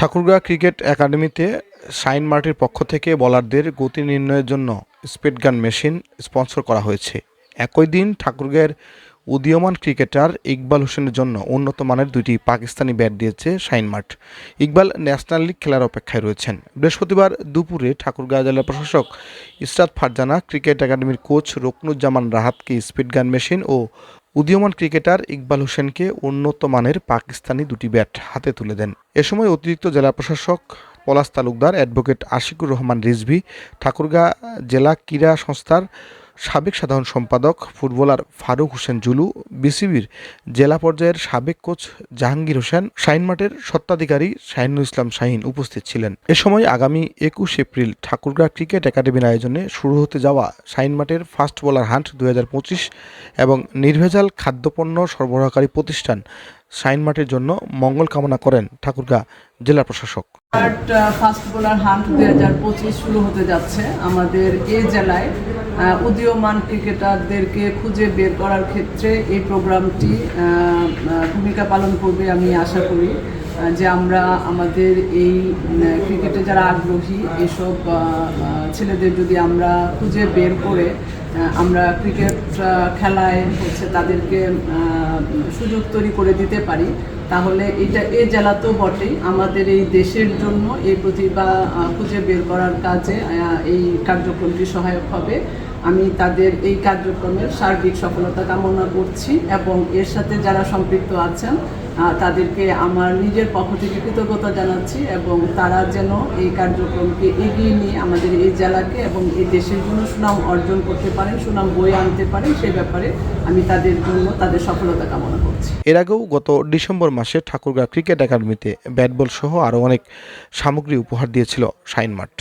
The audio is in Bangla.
ঠাকুরগাঁ ক্রিকেট একাডেমিতে শাইন মার্টের পক্ষ থেকে বলারদের গতি নির্ণয়ের জন্য স্পিড গান মেশিন স্পন্সর করা হয়েছে। একই দিন ঠাকুরগাঁয়ের উদীয়মান ক্রিকেটার ইকবাল হোসেনের জন্য উন্নত মানের দুইটি পাকিস্তানি ব্যাট দিয়েছে Shine Mart. Iqbal national league খেলার অপেক্ষায় রয়েছেন। বৃহস্পতিবার দুপুরে ঠাকুরগাঁও জেলা প্রশাসক ইসরাত ফারজানা ক্রিকেট একাডেমির কোচ রকনুজ্জামান রাহাতকে স্পিড গান মেশিন ও উদীয়মান ক্রিকেটার ইকবাল হোসেনকে উন্নত মানের পাকিস্তানি দুটি ব্যাট হাতে তুলে দেন। এ সময় অতিরিক্ত জেলা প্রশাসক, পলাশ তালুকদার অ্যাডভোকেট আশিকুর রহমান রিজভি, ঠাকুরগাঁ জেলা ক্রীড়া সংস্থার সাবেক সাধারণ সম্পাদক, ফুটবলার ফারুক হোসেন জুলু, বিসিবির জেলা পর্যায়ের সাবেক কোচ জাহাঙ্গীর হোসেন শাহিন মাঠের সত্ত্বাধিকারী শাহিনুল ইসলাম শাহিন উপস্থিত ছিলেন। এ সময় আগামী একুশ এপ্রিল ঠাকুরগাঁ ক্রিকেট একাডেমির আয়োজনে শুরু হতে যাওয়া শাহিন মাঠের ফাস্ট বোলার হান্ট দু হাজার পঁচিশ এবং নির্ভেজাল খাদ্যপণ্য সরবরাহকারী প্রতিষ্ঠান শাইন মাঠের জন্য মঙ্গল কামনা করেন ঠাকুরগা জেলা প্রশাসক। ফাস্ট বোলার হান্ট হাজার পঁচিশ শুরু হতে যাচ্ছে আমাদের এ জেলায়। উদীয়মান ক্রিকেটারদেরকে খুঁজে বের করার ক্ষেত্রে এই প্রোগ্রামটি ভূমিকা পালন করবে আমি আশা করি। যে আমরা আমাদের এই ক্রিকেটে যারা আগ্রহী, এসব ছেলেদের যদি আমরা খুঁজে বের করে আমরা ক্রিকেট খেলায় হচ্ছে তাদেরকে সুযোগ তৈরি করে দিতে পারি, তাহলে এটা এ জেলা তো বটেই। আমাদের এই দেশের জন্য এই প্রতিভা খুঁজে বের করার কাজে এই কার্যক্রমটি সহায়ক হবে। আমি তাদের এই কার্যক্রমের সার্বিক সফলতা কামনা করছি এবং এর সাথে যারা সম্পৃক্ত আছেন তাদেরকে আমার নিজের পক্ষ থেকে কৃতজ্ঞতা জানাচ্ছি এবং তারা যেন এই কার্যক্রমকে এগিয়ে নিয়ে আমাদের এই জেলাকে এবং এই দেশের জন্য সুনাম অর্জন করতে পারেন, সুনাম বয়ে আনতে পারেন, সে ব্যাপারে আমি তাদের জন্য তাদের সফলতা কামনা করছি। এর আগেও গত ডিসেম্বর মাসে ঠাকুরগাঁ ক্রিকেট একাডেমিতে ব্যাট বল সহ আরও অনেক সামগ্রী উপহার দিয়েছিল শাইন মাঠ